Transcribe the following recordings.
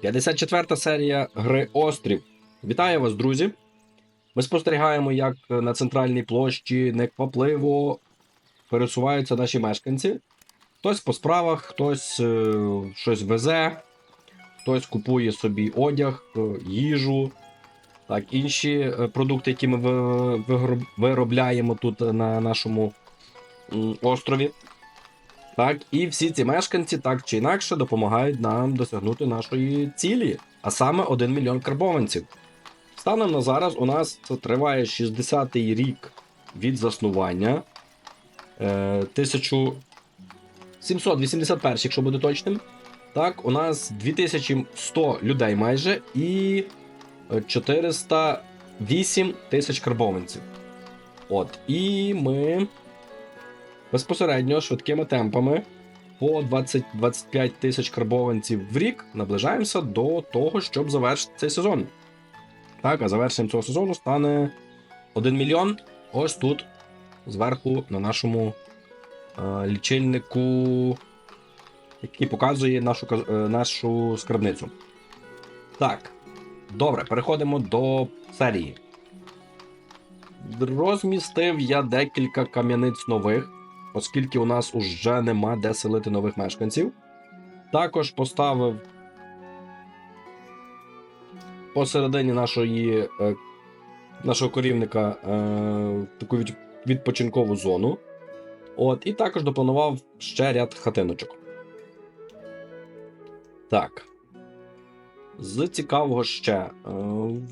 54 серія гри Острів. Вітаю вас, друзі! Ми спостерігаємо, як на центральній площі неквапливо пересуваються наші мешканці. Хтось по справах, хтось е, щось везе, хтось купує собі одяг, е, їжу, так, інші е, продукти, які ми виробляємо тут на нашому острові. Так, і всі ці мешканці так чи інакше допомагають нам досягнути нашої цілі, а саме 1 мільйон карбованців. Станом на зараз у нас це триває 60-й рік від заснування. Е, 1781, якщо буде точним. Так, у нас 2100 людей майже і е, 408 тисяч карбованців. От, і ми безпосередньо швидкими темпами по 20-25 тисяч карбованців в рік наближаємося до того, щоб завершити цей сезон. Так, а завершенням цього сезону стане 1 мільйон ось тут, зверху, на нашому е, лічильнику, який показує нашу, е, нашу скарбницю. Так, добре, переходимо до серії. Розмістив я декілька кам'яниць нових, оскільки у нас уже нема де селити нових мешканців. Також поставив посередині нашої, е, нашого корівника е, таку від- відпочинкову зону. От, і також допланував ще ряд хатиночок. Так. З цікавого ще. е,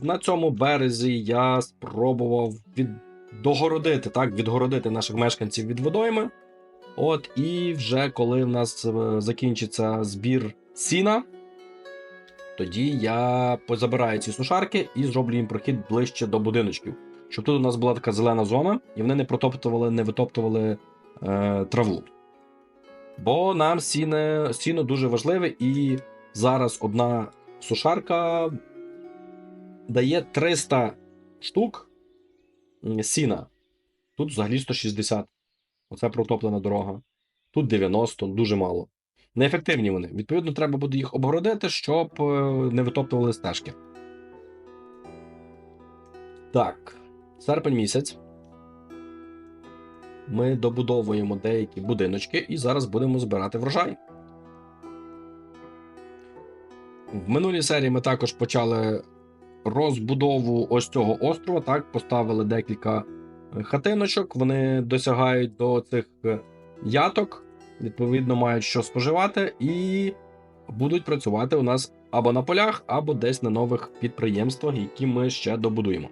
На цьому березі я спробував від... догородити, так, відгородити наших мешканців від водойми. От, і вже коли в нас е, закінчиться збір сіна, тоді я позабираю ці сушарки і зроблю їм прохід ближче до будиночків. Щоб тут у нас була така зелена зона, і вони не протоптували, не витоптували е, траву. Бо нам сіне, сіно дуже важливе, і зараз одна сушарка дає 300 штук сіна. Тут взагалі 160. Оце протоплена дорога. Тут 90, дуже мало. Неефективні вони. Відповідно, треба буде їх обгородити, щоб е, не витоптували стежки. Так, серпень місяць. Ми добудовуємо деякі будиночки і зараз будемо збирати врожай. В минулій серії ми також почали розбудову ось цього острова. Так, поставили декілька е, хатиночок. Вони досягають до цих е, яток, відповідно, мають що споживати, і будуть працювати у нас або на полях, або десь на нових підприємствах, які ми ще добудуємо.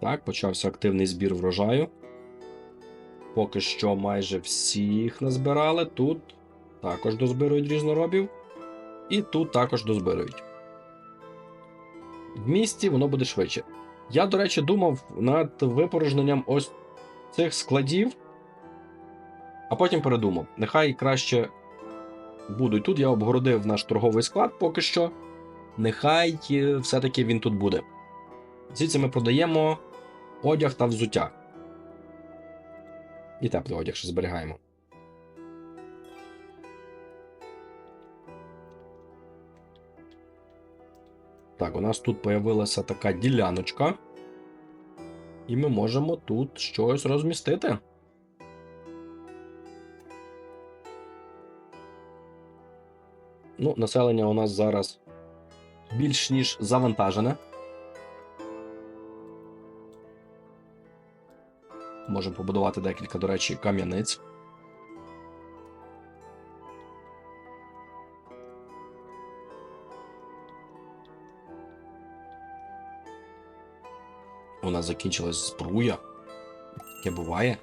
Так, почався активний збір врожаю. Поки що майже всіх назбирали. Тут також дозбирують різноробів. І тут також дозбирують. В місті воно буде швидше. Я, до речі, думав над випорожненням ось цих складів, а потім передумав. Нехай краще будуть тут. Я обгородив наш торговий склад поки що. Нехай е, все-таки він тут буде. Звідси ми продаємо одяг та взуття. І теплий одяг ще зберігаємо. Так, у нас тут появилася така діляночка. І ми можемо тут щось розмістити. Ну, населення у нас зараз більш ніж завантажене. Можемо побудувати декілька, до речі, кам'яниць. У нас закінчилась збруя. Таке буває.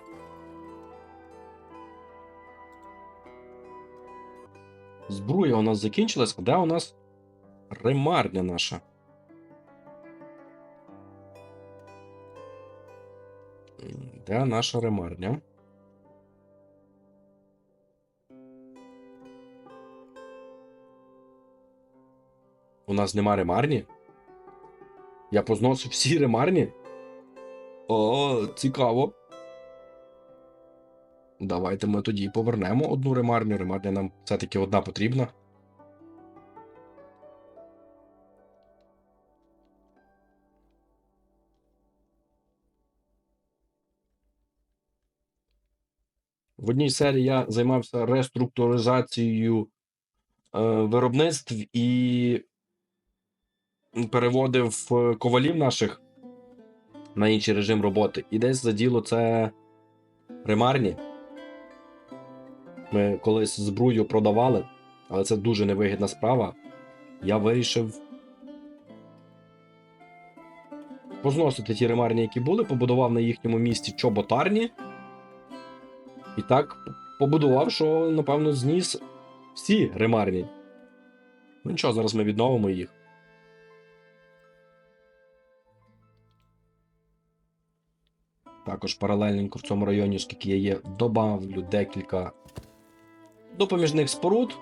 Збруя у нас закінчилась, а де у нас ремарня наша? Де наша ремарня? У нас нема ремарні? Я позносив всі ремарні? О, цікаво. Давайте ми тоді повернемо одну ремарню. Ремарня нам все-таки одна потрібна. В одній серії я займався реструктуризацією е, виробництв і переводив е, ковалів наших на інший режим роботи. І десь за діло це ремарні. Ми колись збрую продавали, але це дуже невигідна справа. Я вирішив позносити ті ремарні, які були, побудував на їхньому місці чоботарні. І так побудував, що, напевно, зніс всі ремарні. Ну нічого, зараз ми відновимо їх. Також паралельненько в цьому районі, оскільки я є, добавлю декілька допоміжних споруд.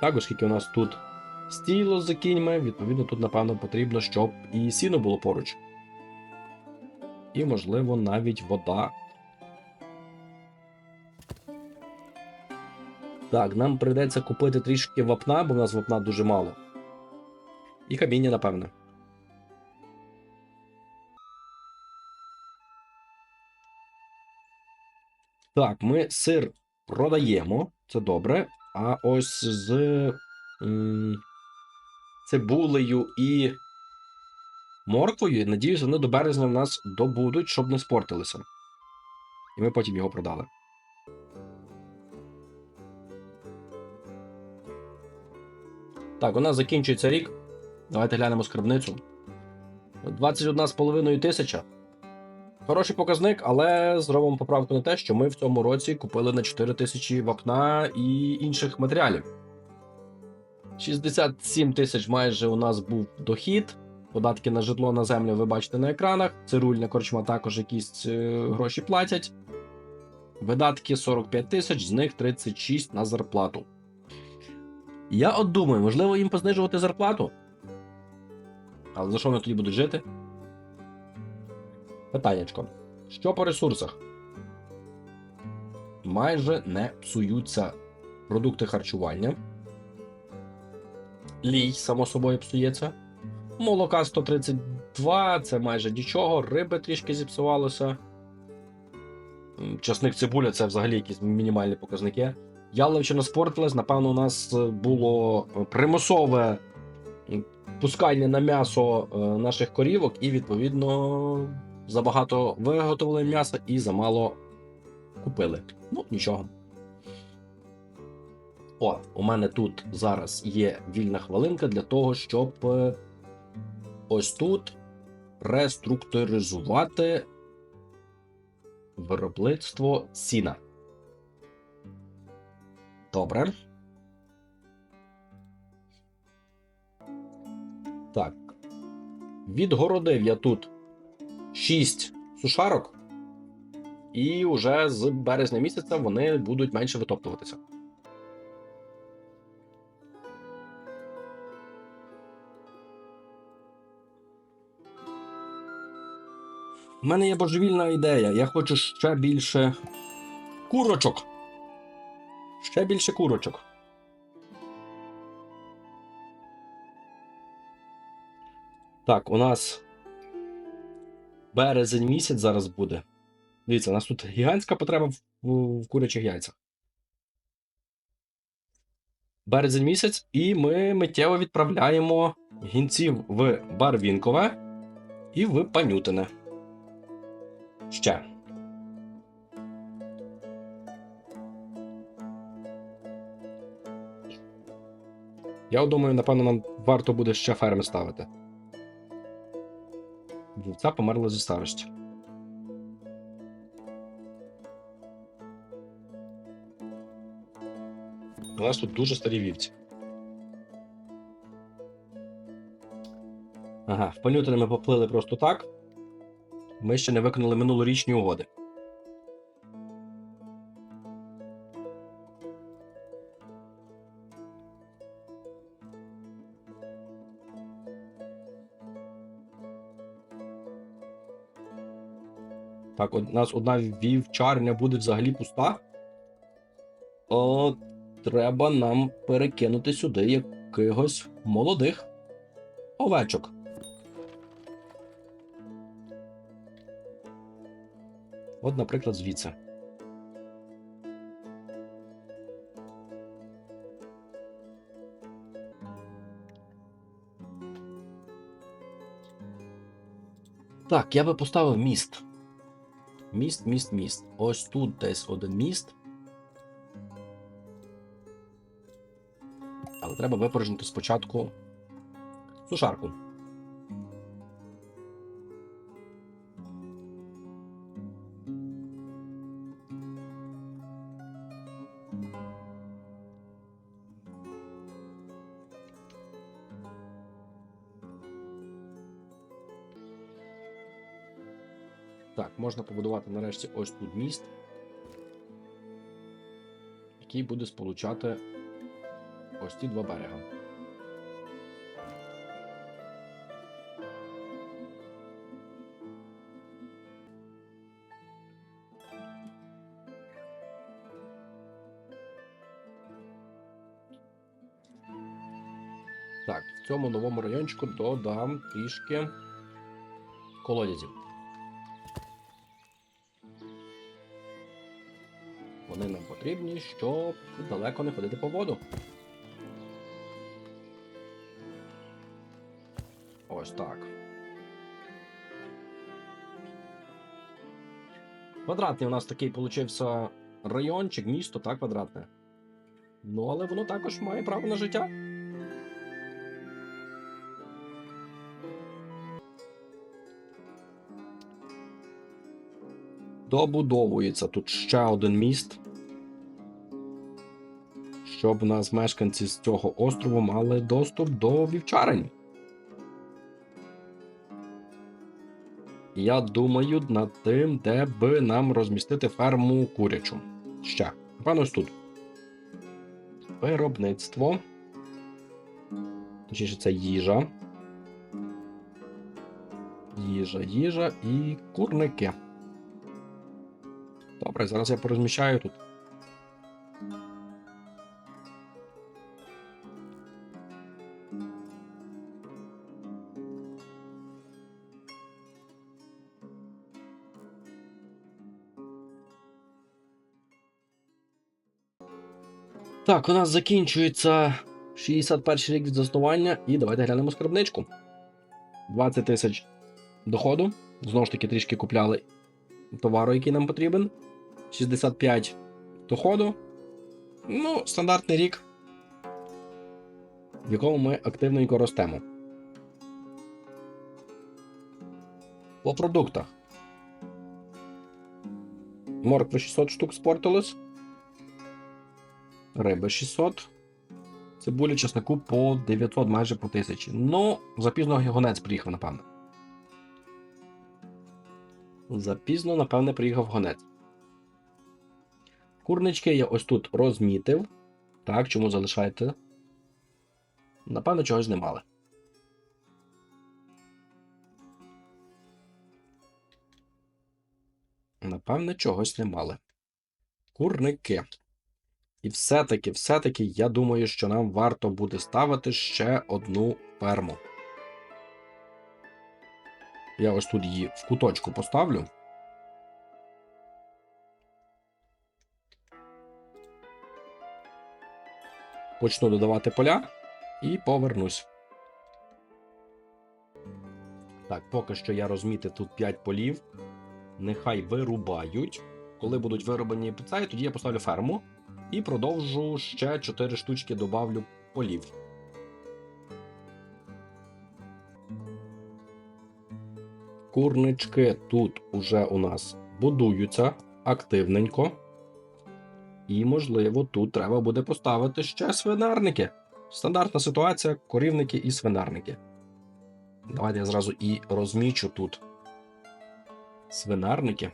Так, оскільки у нас тут стіло за кіньми, відповідно, тут, напевно, потрібно, щоб і сіно було поруч. І, можливо, навіть вода. Так, нам прийдеться купити трішки вапна, бо в нас вапна дуже мало. І каміння, напевне. Так, ми сир продаємо, це добре. А ось з цибулею і морквою, надіюсь, вони до березня в нас добудуть, щоб не спортилися. І ми потім його продали. Так, у нас закінчується рік. Давайте глянемо скарбницю. 21,5 тисяча. Хороший показник, але зробимо поправку на те, що ми в цьому році купили на 4 тисячі вапна і інших матеріалів. 67 тисяч майже у нас був дохід. Податки на житло на землю ви бачите на екранах. Цирульна корчма також якісь е, гроші платять. Видатки 45 тисяч, з них 36 на зарплату. Я от думаю, можливо, їм познижувати зарплату. Але за що вони тоді будуть жити? Питаннячко. Що по ресурсах? Майже не псуються продукти харчування. Лій, само собою, псується. Молока 132, це майже нічого, риби трішки зіпсувалося. Часник цибуля це взагалі якісь мінімальні показники. Яловичина спортилась, напевно, у нас е, було е, примусове пускання на м'ясо е, наших корівок, і, відповідно, забагато виготовили м'яса і замало купили. Ну, нічого. О, у мене тут зараз є вільна хвилинка для того, щоб ось тут реструктуризувати виробництво сіна. Добре. Так. Відгородив я тут 6 сушарок, і вже з березня місяця вони будуть менше витоптуватися. У мене є божевільна ідея. Я хочу ще більше курочок. Ще більше курочок. Так, у нас березень місяць зараз буде. Дивіться, у нас тут гігантська потреба в, в, в курячих яйцях. Березень місяць, і ми миттєво відправляємо гінців в Барвінкове і в Панютине. Ще. Я думаю, напевно, нам варто буде ще ферми ставити. Вівця померла зі старості. У нас тут дуже старі вівці. Ага, в Панютине ми поплили просто так. Ми ще не виконали минулорічні угоди. Так, у нас одна вівчарня буде взагалі пуста. О, треба нам перекинути сюди якихось молодих овечок. От, наприклад, звідси. Так, я би поставив міст. Міст, міст, міст. Ось тут десь один міст. Але треба випорожнити спочатку сушарку. Побудувати нарешті ось тут міст, який буде сполучати ось ці два берега. Так, в цьому новому райончику додам трішки колодязів. Потрібні, щоб далеко не ходити по воду. Ось так. Квадратний у нас такий получився райончик, місто, так, квадратне. Ну, але воно також має право на життя. Добудовується тут ще один міст. Щоб нас мешканці з цього острову мали доступ до вівчарень. Я думаю над тим, де би нам розмістити ферму курячу. Ще. Напевно, ось тут. Виробництво. Точніше, це їжа. Їжа, їжа і курники. Добре, зараз я порозміщаю тут. Так, у нас закінчується 61 рік від заснування, і давайте глянемо скарбничку. 20 тисяч доходу. Знову ж таки, трішки купляли товару, який нам потрібен. 65 доходу. Ну, стандартний рік, в якому ми активненько ростемо. По продуктах. Морква 600 штук спортилось. Риби 600. Цибулі чеснику по 900, майже по 1000. Ну, запізно гонець приїхав, напевно. Запізно, напевне, приїхав гонець. Курнички я ось тут розмітив. Так, чому залишаєте? Напевно, чогось не мали. Напевне, чогось не мали. Курники. І все-таки, все-таки, я думаю, що нам варто буде ставити ще одну ферму. Я ось тут її в куточку поставлю. Почну додавати поля і повернусь. Так, поки що я розмітив тут 5 полів. Нехай вирубають. Коли будуть вирубані пицаї, тоді я поставлю ферму і продовжу ще 4 штучки добавлю полів. Курнички тут уже у нас будуються активненько. І, можливо, тут треба буде поставити ще свинарники. Стандартна ситуація: корівники і свинарники. Давайте я зразу і розмічу тут свинарники.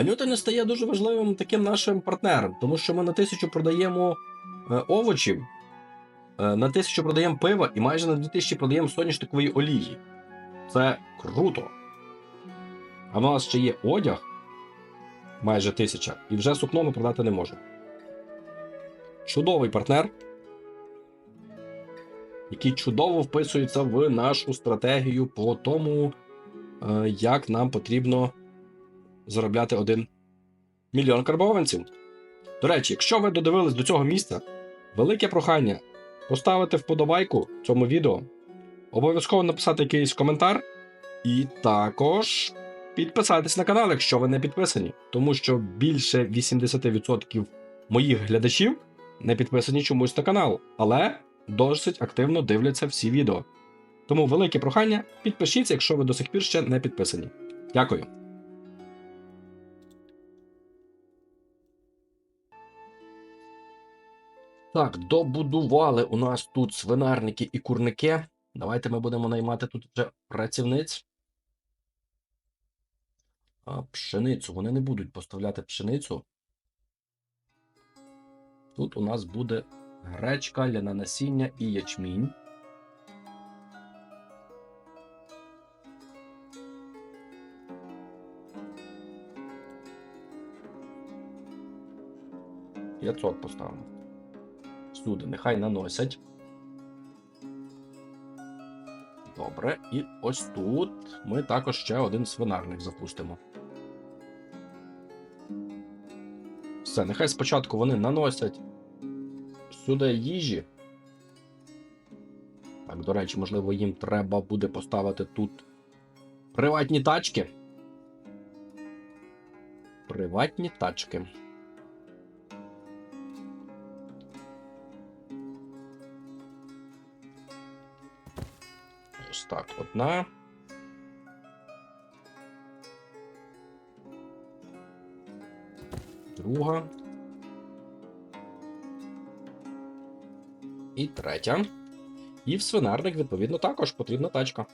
Панютине стає дуже важливим таким нашим партнером, тому що ми на тисячу продаємо е, овочів, е, на тисячу продаємо пива і майже на 2000 продаємо соняшникової олії. Це круто. А в нас ще є одяг майже тисяча, і вже сукно ми продати не можемо. Чудовий партнер, який чудово вписується в нашу стратегію по тому, е, як нам потрібно заробляти 1 мільйон карбованців. До речі, якщо ви додивились до цього місця, велике прохання поставити вподобайку цьому відео, обов'язково написати якийсь коментар, і також підписатись на канал, якщо ви не підписані, тому що більше 80% моїх глядачів не підписані чомусь на канал, але досить активно дивляться всі відео. Тому велике прохання, підпишіться, якщо ви до сих пір ще не підписані. Дякую. Так, добудували у нас тут свинарники і курники. Давайте ми будемо наймати тут вже працівниць. А пшеницю. Вони не будуть поставляти пшеницю. Тут у нас буде гречка, ляне насіння і ячмінь. П'ятсот поставимо. Сюди нехай наносять. Добре, і ось тут ми також ще один свинарник запустимо. Все, нехай спочатку вони наносять сюди їжі. Так, до речі, можливо, їм треба буде поставити тут приватні тачки. Приватні тачки. Так, одна. Друга. І третя. І в свинарник, відповідно, також потрібна тачка.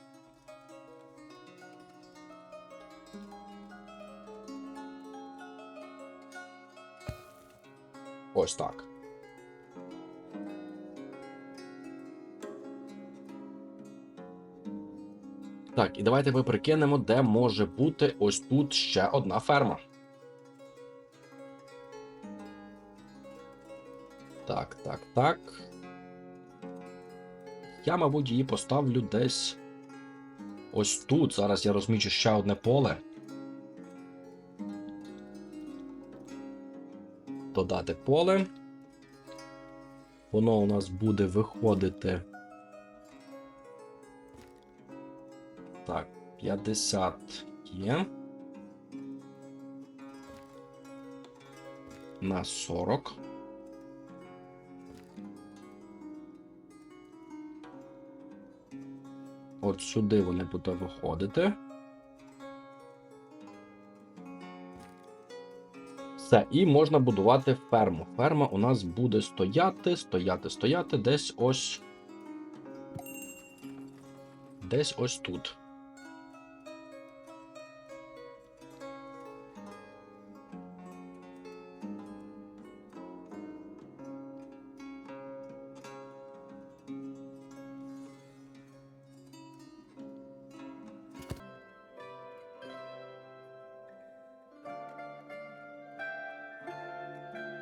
Ось так. Так, і давайте ми прикинемо, де може бути ось тут ще одна ферма. Так, так, так. Я, мабуть, її поставлю десь ось тут. Зараз я розмічу ще одне поле. Додати поле. Воно у нас буде виходити. 50 є. На 40. От сюди вони будуть виходити. Все, і можна будувати ферму. Ферма у нас буде стояти, стояти, стояти десь ось. Десь ось тут.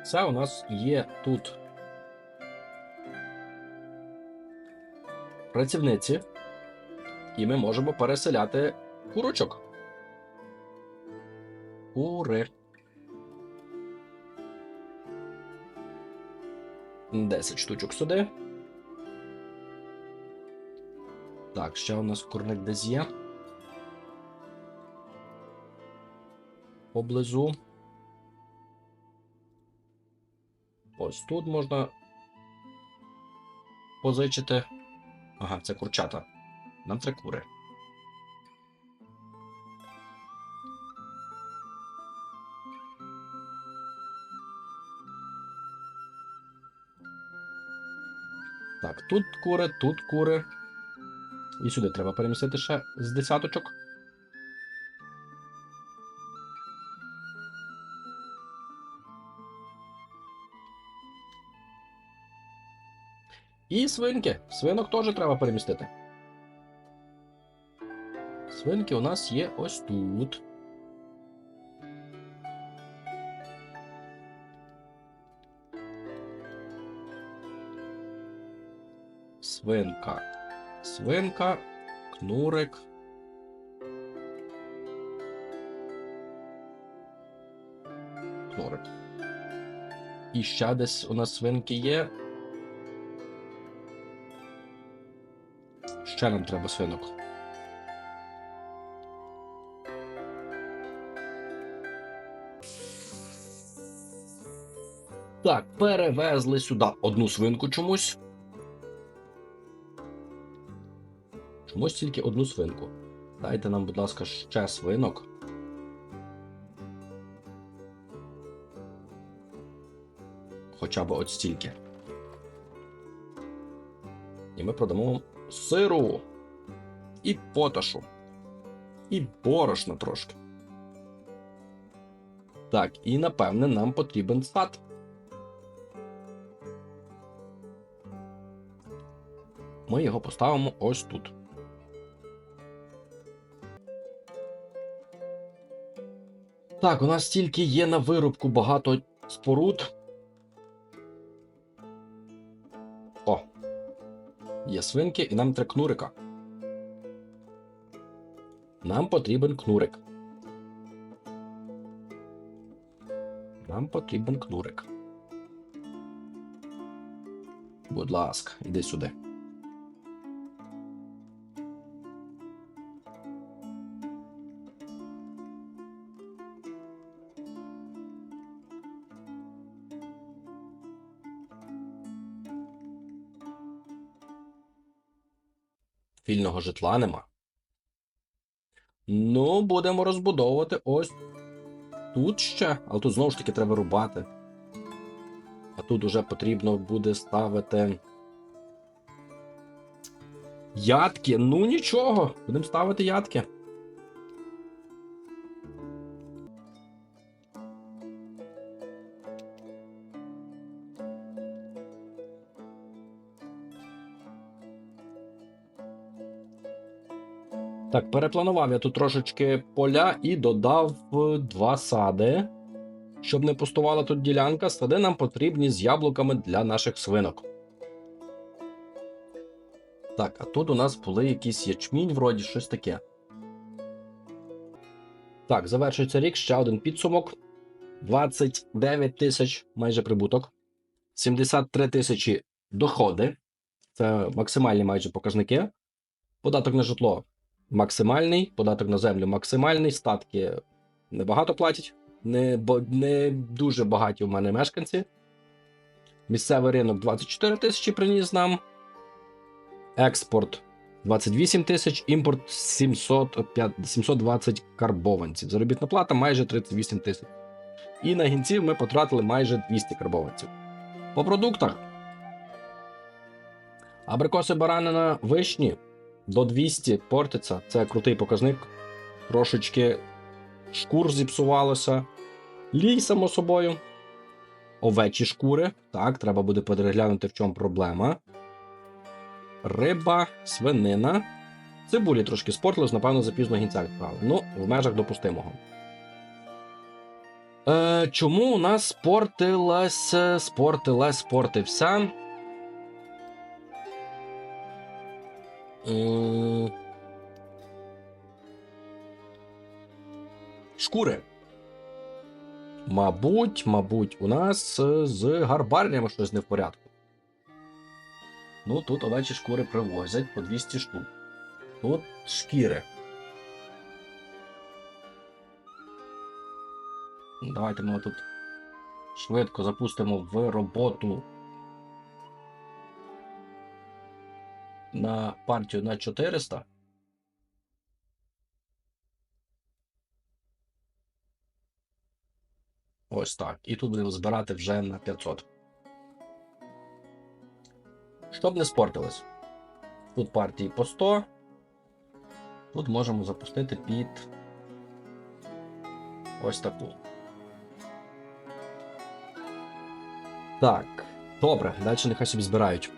Це у нас є тут працівниці, і ми можемо переселяти курочок. Кури. 10 штучок сюди. Так, ще у нас курник десь є. Поблизу. Ось тут можна позичити. Ага, це курчата. Нам треба кури. Так, тут кури, тут кури. І сюди треба перемістити ще з десяточок. І свинки. Свинок теж треба перемістити. Свинки у нас є ось тут. Свинка. Свинка, кнурик. Кнурик. І ще десь у нас свинки є. Ще нам треба свинок. Так, перевезли сюди одну свинку чомусь. Чомусь тільки одну свинку. Дайте нам, будь ласка, ще свинок. Хоча б от стільки. І ми продамо сиру. І поташу. І борошна трошки. Так, і напевне нам потрібен сад. Ми його поставимо ось тут. Так, у нас тільки є на виробку багато споруд. Є свинки, і нам треба кнурика. Нам потрібен кнурик. Нам потрібен кнурик. Будь ласка, іди сюди. Вільного житла нема. Ну, будемо розбудовувати ось тут ще, але тут знову ж таки треба рубати. А тут уже потрібно буде ставити. Ядки. Ну нічого, будемо ставити ядки. Так, перепланував я тут трошечки поля і додав е, два сади. Щоб не пустувала тут ділянка, сади нам потрібні з яблуками для наших свинок. Так, а тут у нас були якісь ячмінь, вроді щось таке. Так, завершується рік, ще один підсумок. 29 тисяч майже прибуток. 73 тисячі доходи. Це максимальні майже показники. Податок на житло максимальний, податок на землю максимальний, статки небагато платять, не, бо, не дуже багаті у мене мешканці. Місцевий ринок 24 тисячі приніс нам. Експорт 28 тисяч, імпорт 705, 720 карбованців. Заробітна плата майже 38 тисяч. І на гінців ми потратили майже 200 карбованців. По продуктах. Абрикоси баранина вишні до 200 портиться. Це крутий показник. Трошечки шкур зіпсувалося. Лій, само собою. Овечі шкури. Так, треба буде переглянути, в чому проблема. Риба, свинина. Цибулі трошки спортилось, напевно, запізно гінця відправили. Ну, в межах допустимого. Е, Чому у нас спортилась, спортилась, спортився? Шкури. Мабуть, мабуть, у нас е, з гарбарнями щось не в порядку. Ну, тут овечі шкури привозять по 200 штук. Тут шкіри. Давайте ми тут швидко запустимо в роботу на партію на 400. Ось так. І тут будемо збирати вже на 500. Щоб не спортилось. Тут партії по 100. Тут можемо запустити під ось таку. Так, добре, далі нехай собі збирають.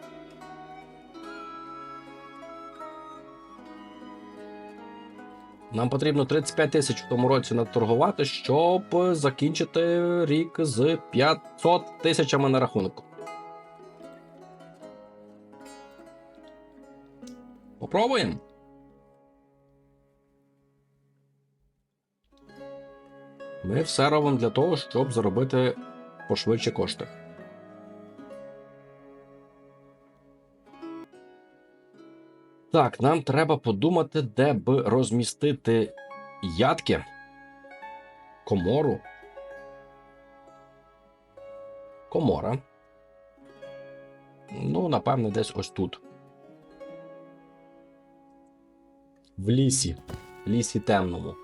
Нам потрібно 35 тисяч в тому році наторгувати, щоб закінчити рік з 500 тисячами на рахунку. Попробуємо. Ми все робимо для того, щоб заробити пошвидше кошти. Так, нам треба подумати, де б розмістити ядки, комору. Комора. Ну, напевне, десь ось тут. В лісі. В лісі темному.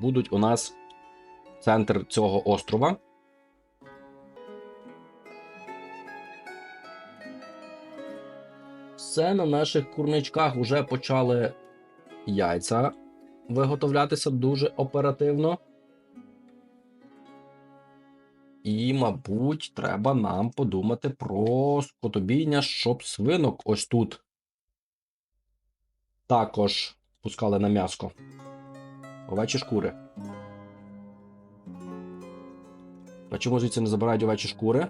Будуть у нас центр цього острова. Все на наших курничках вже почали яйця виготовлятися дуже оперативно. І, мабуть, треба нам подумати про скотобійня, щоб свинок ось тут також пускали на м'яско. Овечі шкури. А чому звідси не забирають овечі шкури?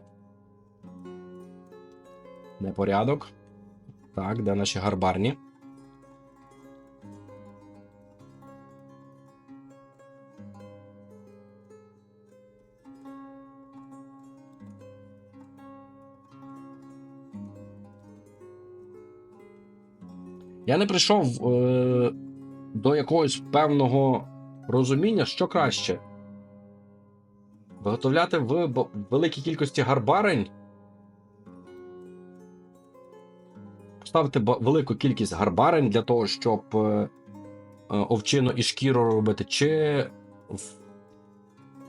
Непорядок. Так, де наші гарбарні? Я не прийшов е, до якогось певного розуміння, що краще. Виготовляти в великій кількості гарбарень. Поставити велику кількість гарбарень для того, щоб е, е, овчину і шкіру робити, чи.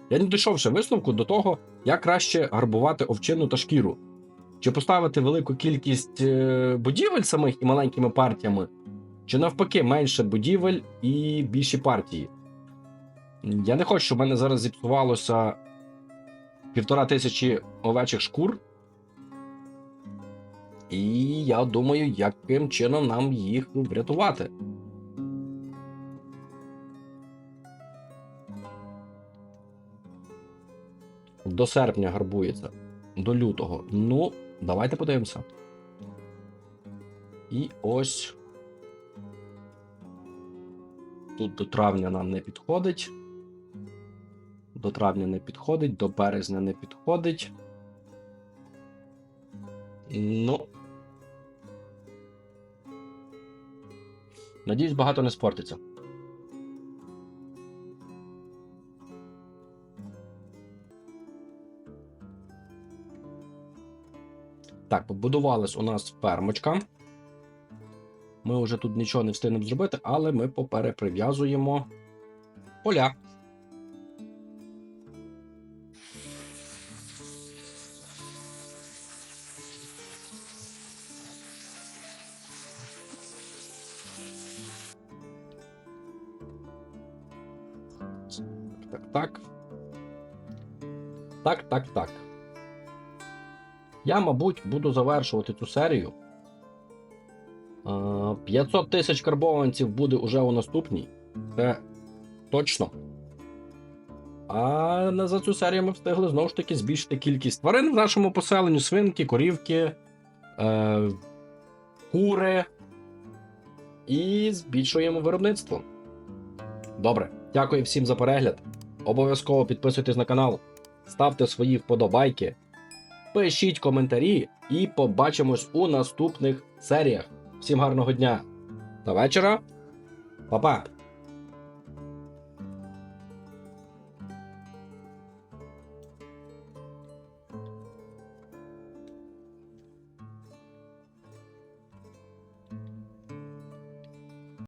Я не дійшов ще висновку до того, як краще гарбувати овчину та шкіру. Чи поставити велику кількість е, будівель самих і маленькими партіями, чи навпаки менше будівель і більші партії. Я не хочу, щоб в мене зараз зіпсувалося півтора тисячі овечих шкур. І я думаю, яким чином нам їх врятувати. До серпня гарбується. До лютого. Ну, давайте подивимося. І ось. Тут до травня нам не підходить. До травня не підходить, до березня не підходить. Ну. Надіюсь, багато не спортиться. Так, побудувалась у нас фермочка. Ми вже тут нічого не встигнемо зробити, але ми попереприв'язуємо поля. Так, так, так. Я, мабуть, буду завершувати цю серію. Е, 500 тисяч карбованців буде уже у наступній. Це точно. А за цю серію ми встигли знову ж таки збільшити кількість тварин в нашому поселенні: свинки, корівки, е, кури. І збільшуємо виробництво. Добре, дякую всім за перегляд. Обов'язково підписуйтесь на канал, ставте свої вподобайки, пишіть коментарі і побачимось у наступних серіях. Всім гарного дня та вечора. Па-па!